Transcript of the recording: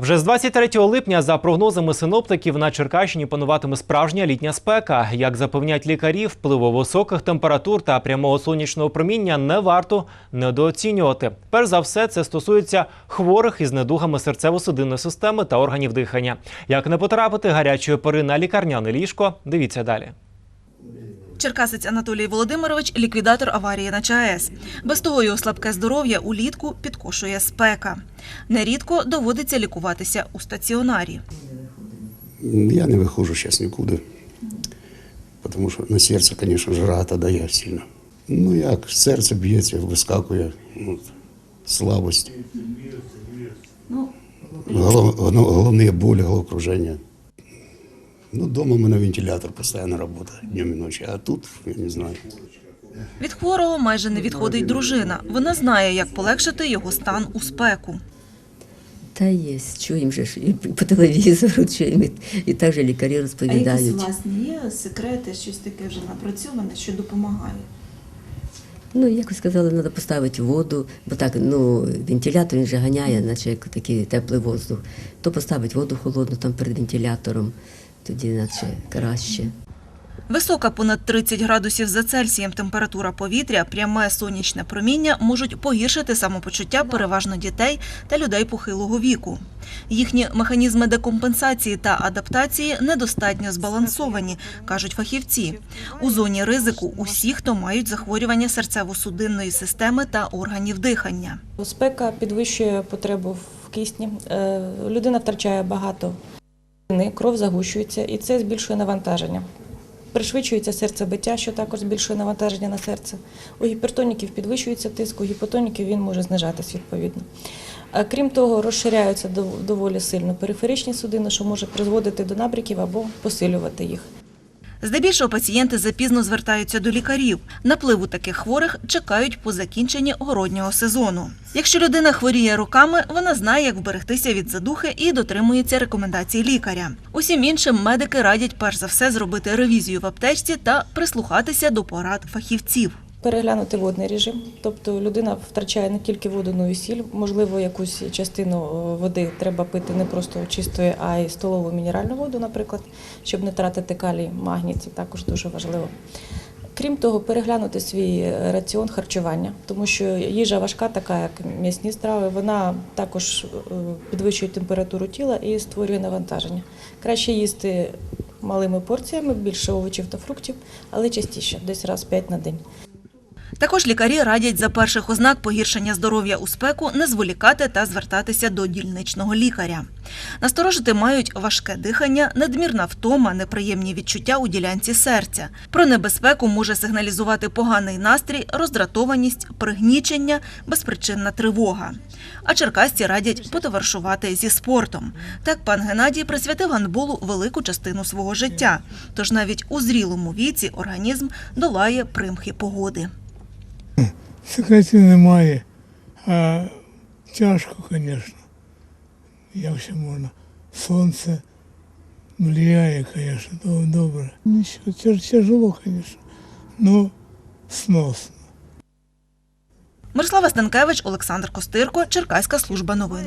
Вже з 23 липня, за прогнозами синоптиків, на Черкащині пануватиме справжня літня спека. Як запевняють лікарі, впливу високих температур та прямого сонячного проміння не варто недооцінювати. Перш за все, це стосується хворих із недугами серцево-судинної системи та органів дихання. Як не потрапити гарячої пори на лікарняне ліжко, дивіться далі. Черкасець Анатолій Володимирович – ліквідатор аварії на ЧАЕС. Без того його слабке здоров'я улітку підкошує спека. Нерідко доводиться лікуватися у стаціонарі. Я не выхожу сейчас никуда. Потому что на сердце, конечно, жара дає сильно. Ну як, серце б'ється, вискакує, от, слабость. Голов, голов- головні болі, головокруження. Ну, дома у мене вентилятор постійно працює днем і ночі, а тут, я не знаю. Від хворого майже не відходить дружина. Вона знає, як полегшити його стан у спеку. Та є, чуємо же і по телевізору, чуємо, і, так же лікарі А якісь розповідають. власні є секрети, щось таке вже напрацьоване, що допомагає? Ну, якось сказали, треба поставити воду, бо так, ну, вентилятор він же ганяє, наче як такий теплий воздух. То поставити воду холодну там перед вентилятором, тоді наче краще. Висока понад 30 градусів за Цельсієм температура повітря, пряме сонячне проміння можуть погіршити самопочуття переважно дітей та людей похилого віку. Їхні механізми декомпенсації та адаптації недостатньо збалансовані, кажуть фахівці. У зоні ризику усі, хто мають захворювання серцево-судинної системи та органів дихання. Спека підвищує потребу в кисні. Е, Людина втрачає багато кров загущується, і це збільшує навантаження. Пришвидшується серцебиття, що також збільшує навантаження на серце. У гіпертоніків підвищується тиск, у гіпотоніків він може знижатись відповідно. А Крім того, розширяються доволі сильно периферичні судини, що може призводити до набріків або посилювати їх. Здебільшого пацієнти запізно звертаються до лікарів. Напливу таких хворих чекають по закінченні городнього сезону. Якщо людина хворіє роками, вона знає, як вберегтися від задухи і дотримується рекомендацій лікаря. Усім іншим медики радять перш за все зробити ревізію в аптечці та прислухатися до порад фахівців. Переглянути водний режим, тобто людина втрачає не тільки воду, але й сіль. Можливо, якусь частину е, води треба пити не просто чистої, а й столову мінеральну воду, наприклад, щоб не тратити калій, магній. Це також дуже важливо. Крім того, переглянути свій е, раціон харчування, тому що їжа важка, така як м'ясні страви, вона також е, підвищує температуру тіла і створює навантаження. Краще їсти малими порціями, більше овочів та фруктів, але частіше, десь раз 5 на день. Також лікарі радять за перших ознак погіршення здоров'я у спеку не зволікати та звертатися до дільничного лікаря. Насторожити мають важке дихання, надмірна втома, неприємні відчуття у ділянці серця. Про небезпеку може сигналізувати поганий настрій, роздратованість, пригнічення, безпричинна тривога. А черкасці радять потоваришувати зі спортом. Так пан Геннадій присвятив гандболу велику частину свого життя. Тож навіть у зрілому віці організм долає примхи погоди. Секретів немає, а тяжко, звісно. Як ще можна? Сонце влияє, звісно, добре. Нічого, тяжело, звісно, Ну, сносно. Мирослава Станкевич, Олександр Костирко, Черкаська служба новин.